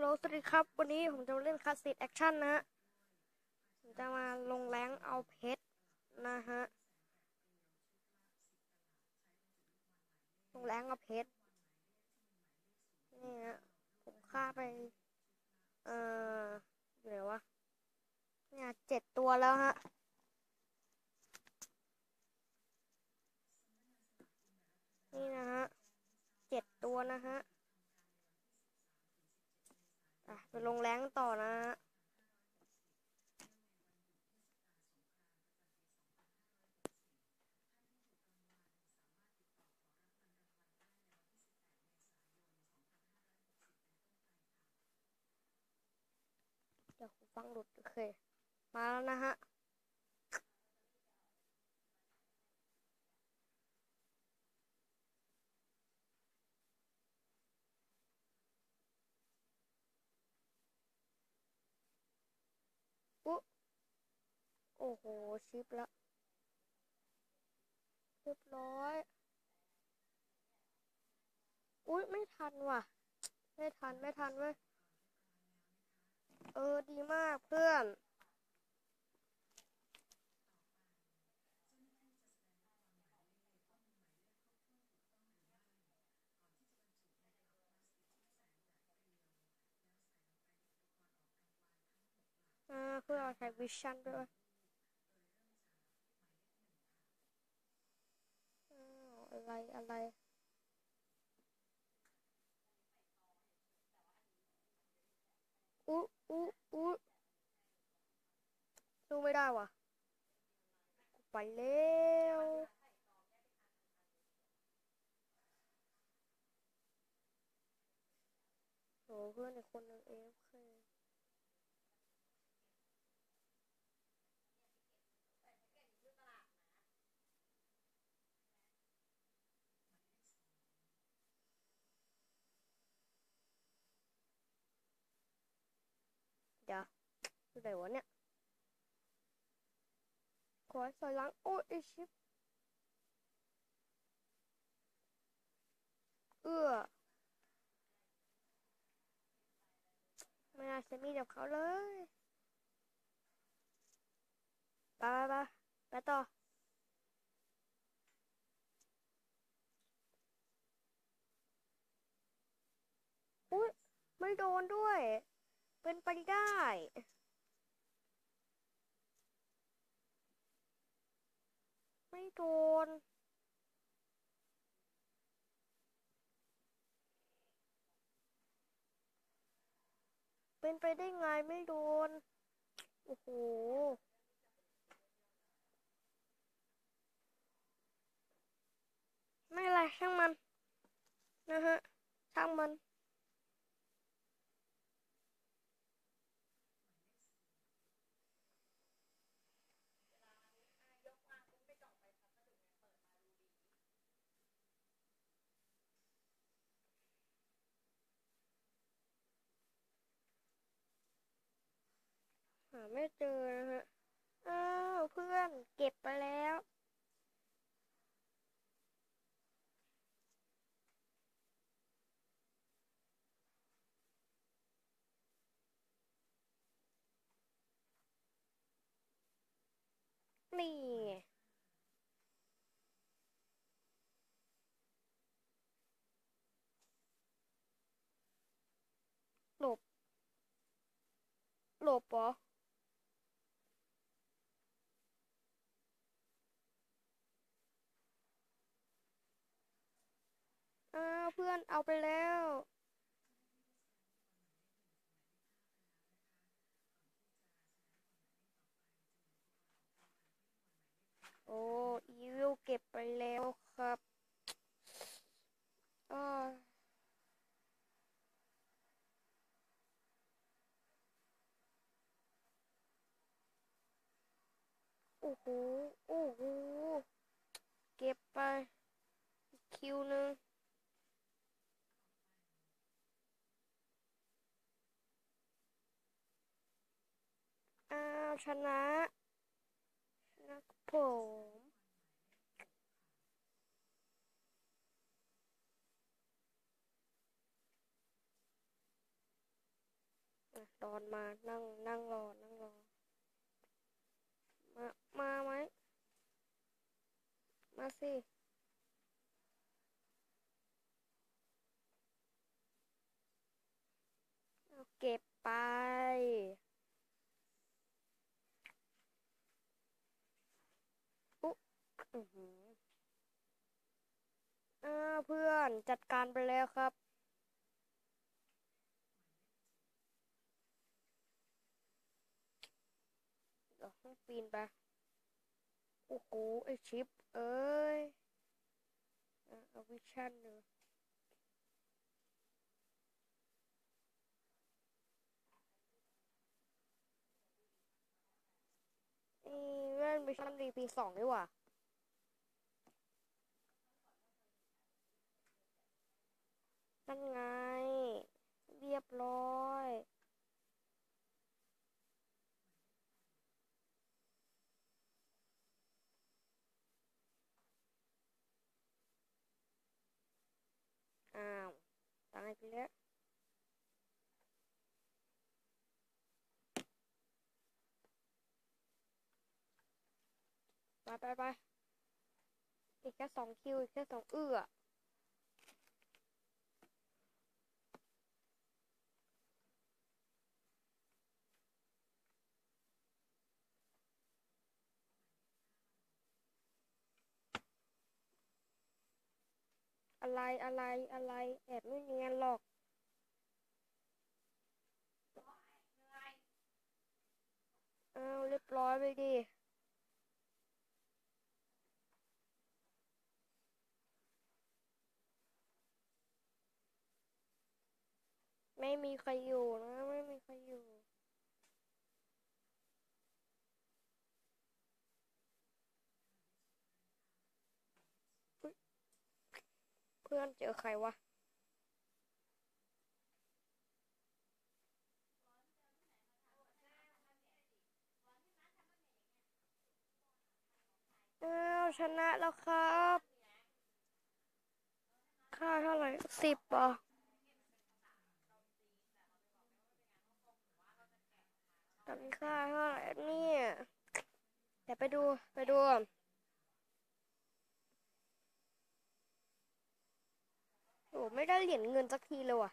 โลสวัสดีครับ วันนี้ผมจะมาเล่นคลาสสิกแอคชั่นนะฮะผมจะมาลงแรงเอาเพชรนะฮะ ลงแรงเอาเพชร นี่ฮะ ผมฆ่าไป เอ่ออยู่ไหนวะ เนี่ยเจ็ดตัวแล้วฮะนี่นะฮะ เจ็ดตัวนะฮะ อะไปลงแรงต่อนะฮะเดี๋ยวฟังหลุดโอเค มาแล้วนะฮะ อ้โห ชิปละเรียบร้อย อุ๊ยไม่ทันว่ะ ไม่ทันไม่ทันเว้ย เออ ดีมากเพื่อน เพื่อเอาใช้วิชั่นด้วยอ้าว อะไรอะไรอุ๊อุ๊อุ๊สู้ไม่ได้ว่ะ ไปแล้วโหเพื่อนอีกคนหนึ่งเอฟ เดี๋ยวอยู่ไหนวะเนี่ยขอใส่ล้างโอ้ยชิปเอื้อไม่น่าจะมีเดี๋ยวเขาเลยไปไปไปไปต่ออุ้ยไม่โดนด้วย เป็นไปได้ ไม่โดนเป็นไปได้ไงไม่โดน โอ้โห ไม่ไรช่างมัน นะฮะ ช่างมัน ไม่เจอนะฮะ อ้าวเพื่อนเก็บไปแล้ว นี่หลบ หลบเห อ้าวเพื่อนเอาไปแล้วโอ้อีวิลเก็บไปแล้วครับอโอ้โห โอ้โห เก็บไป คิวหนึ่ง อ้าวชนะชนะครับผมดอนมา นั่ง นั่งรอ นั่งรอ มา มาไหม มาสิเอเก็บไป อือหืออ้าเพื่อนจัดการไปแล้วครับเดี๋ยวต้องปีนไปโอ้โหไอชิป เอ้ยอเอาวิชั่นดูนี่เล่นวิชั่นรีพีสองดีกว่า นั่นไง เรียบร้อยอ้าวตายไปแล้วไปไปไปอีกแค่สองคิว อีกแค่สองเอื้อ อะไรอะไรอะไร แอบไม่เนียนหรอกเอ้าเรียบร้อยไปดิไม่มีใครอยู่นะ ไม่มีใครอยู่ พื่อนเจอใครวะ อ้าวชนะแล้วครับ ค่าเท่าไหร่สิบอะตอนนี้ค่าเท่าไหร่เนี่ย เดี๋ยวไปดู ไปดู โอ้ไม่ได้เหรียญเงินสักทีเลยว่ะ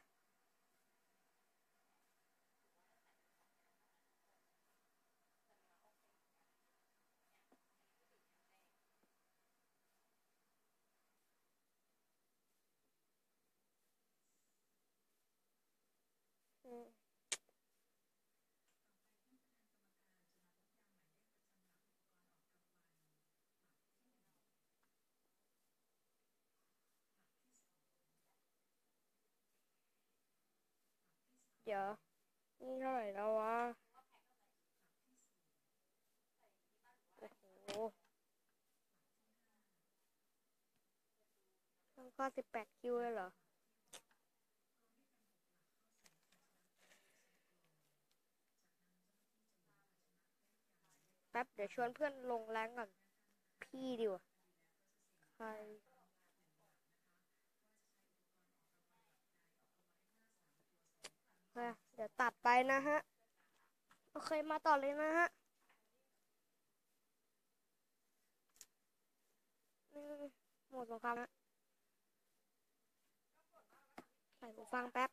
อืม เดี๋ยวนี่เท่าไหร่แล้ววะ โอ้โหต้องก็สิบแปดคิวเลยเหรอแป๊บเดี๋ยวชวนเพื่อนลงแรงก่อน พี่ดีกว่าใคร เดี๋ยวตัดไปนะฮะ โอเคมาต่อเลยนะฮะหมดสงครามฮะใส่หูฟังแป๊บ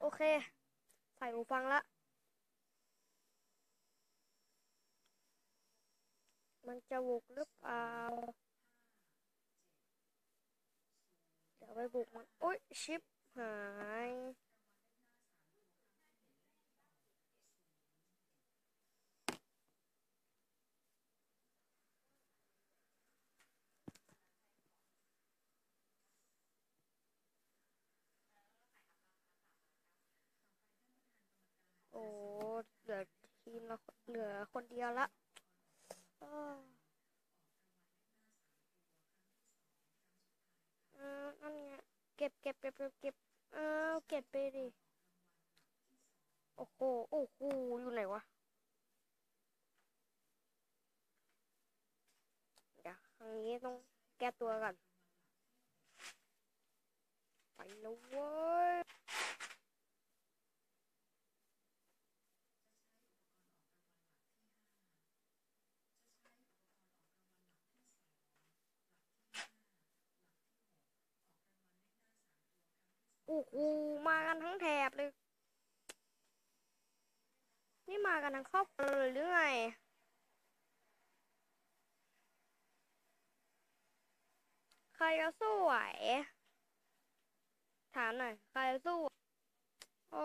โอเค ใส่หูฟังละ มันจะบุกหรือเปล่าเดี๋ยวไปบุกมัน โอ๊ย ชิป หายโอ้เหลือทีมละเหลือคนเดียวละเออเนั่นไงเก็บเก็บเก็บเก็บเก็บ เอาเก็บไปดิ โอ้โห โอ้โห อยู่ไหนวะเดี๋ยวทางนี้ต้องแก้ตัวก่อน ไปแล้วเว้ย กูมากันทั้งแถบเลย นี่มากันทั้งครอบครัวเลยหรือไงใครจะสู้ไหว ถามหน่อย ใครจะสู้โอ้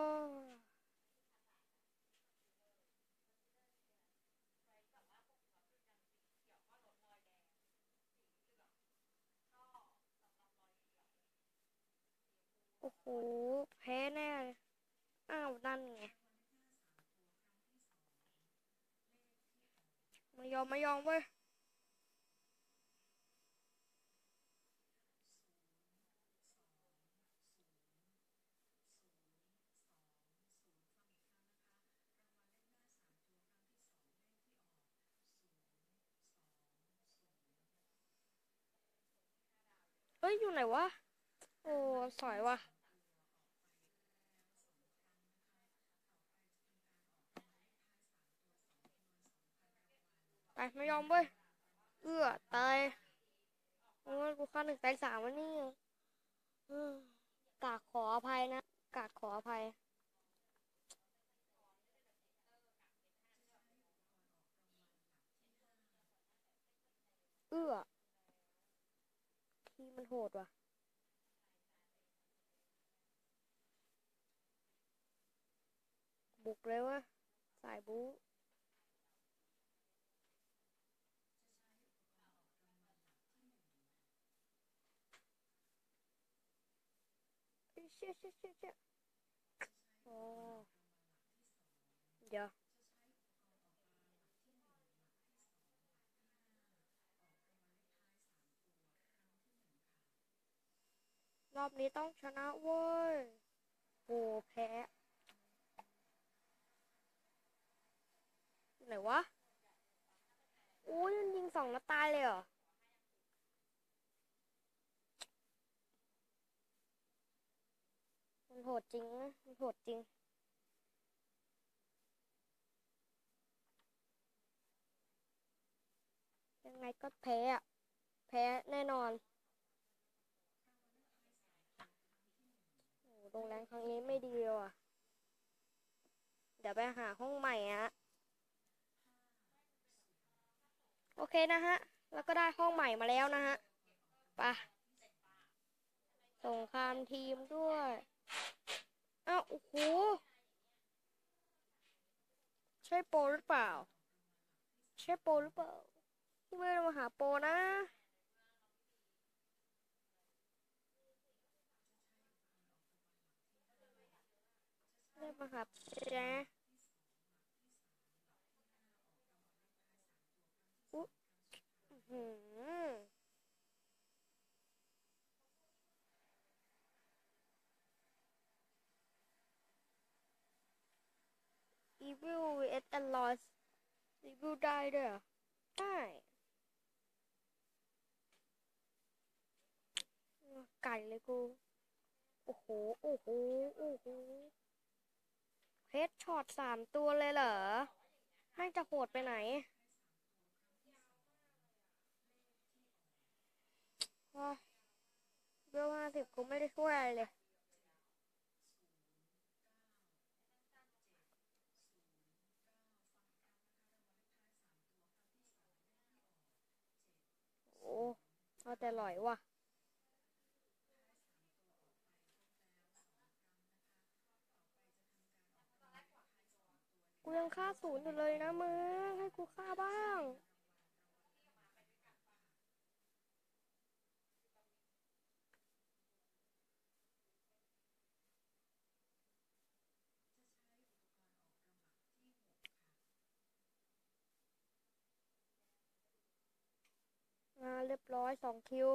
โอ้โห แพ้แน่เลยอ้าว นั่นไงมายอมมายอมเว้ยเอ้ยอยู่ไหนวะ โอ้สอยว่ะ ไปไม่ยอมเว้ย เอื้อตาย โอ้กูฆ่าหนึ่งตายสามวันนี้กาดขออภัยนะ กาดขออภัยเอื้อ ที่มันโหดว่ะ บุกเลยวะสายบู๊เชี่ยเชี่ยเชี่ยเชี่ยโอ้เดี๋ยวรอบนี้ต้องชนะเว้ยโอ้แพ้ ไหนวะอุ้ยมันยิงสองนัดตายเลยเหรอมันโหดจริงนะมันโหดจริงยังไงก็แพ้อะแพ้แน่นอนโอ้โรงแรมครั้งนี้ไม่ดีเลยว่ะ เดี๋ยวไปหาห้องใหม่ฮะ โอเคนะฮะ แล้วก็ได้ห้องใหม่มาแล้วนะฮะไปะส่งครามทีมด้วยอ้าวโอ้โหใช่โปรหรือเปล่า ใช่โปรหรือเปล่าที่ไม่ได้มาหาโปรนะได้มาหาแจ๊ อื้อหือ Evil vs Alloy Evil ได้ด้วยเหรอได้ไก่เลยกู โอ้โห โอ้โห โอ้โหเฮดช็อตสามตัวเลยเหรอแม่งจะโหดไปไหนว้าเบลห้า สิบกูไม่ได้ช่วยอะไรเลย โอ้เอาแต่หลอยว่ะกูยังฆ่าศูนย์อยู่เลยนะมึงให้กูฆ่าบ้าง มาเรียบร้อยสองคิว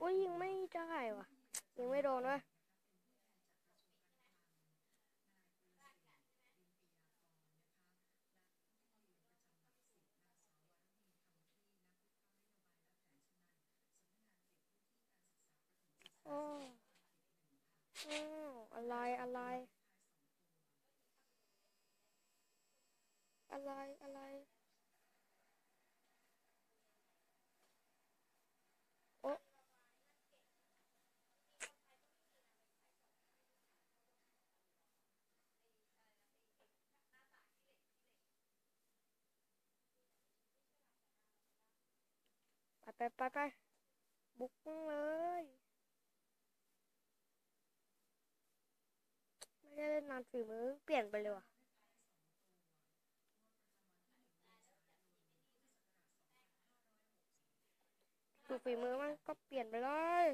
อุ้ยยิงไม่ได้ว่ะ ยิงไม่โดนวะโอ้ อ้าวอะไรอะไร อะไรอะไร โอ๊ะไปไปไปไปบุกเลย เล่นนานฝีมือเปลี่ยนไปเลยว่ะดูฝีมือมันก็เปลี่ยนไปเลย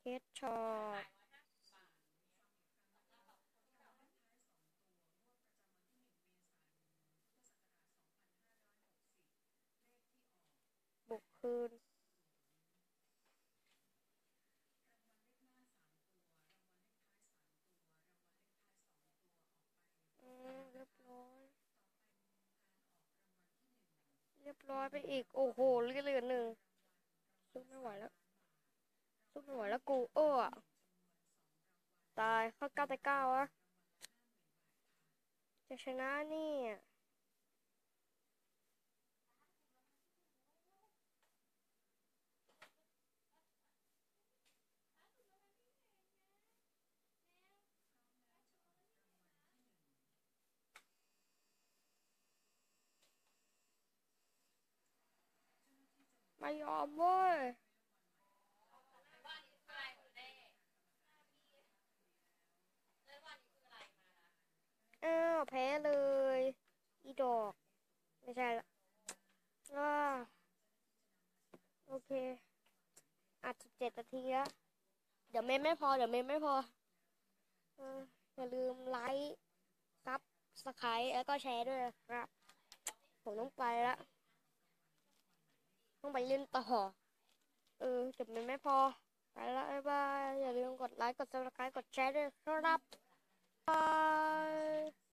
เฮดช็อตบุกคืน อืมเรียบร้อย เรียบร้อยไปอีก โอ้โหเลือเหลือหนึ่งสู้ไม่ไหวแล้วสู้ไม่ไหวแล้วกูเออตายเข้าเก้าแต่เก้าอะจะชนะนี่ย ไม่ยอมเว้ยอ้าวแพ้เลย อีดอก ไม่ใช่ละอ่าโอเคอัดสิบเจ็ดนาทีแล้ว เดี๋ยวเมมไม่พอ เดี๋ยวเมมไม่พออย่าลืมไลค์ซับสไครต์แล้วก็แชร์ด้วยนะครับ ผมต้องไปละ ต้องไปเล่นต่อ เออจบไปไม่พอ ไปละบ๊ายบาย อย่าลืมกดไลค์ กดซับสไครต์กดแชร์ด้วยครับบาย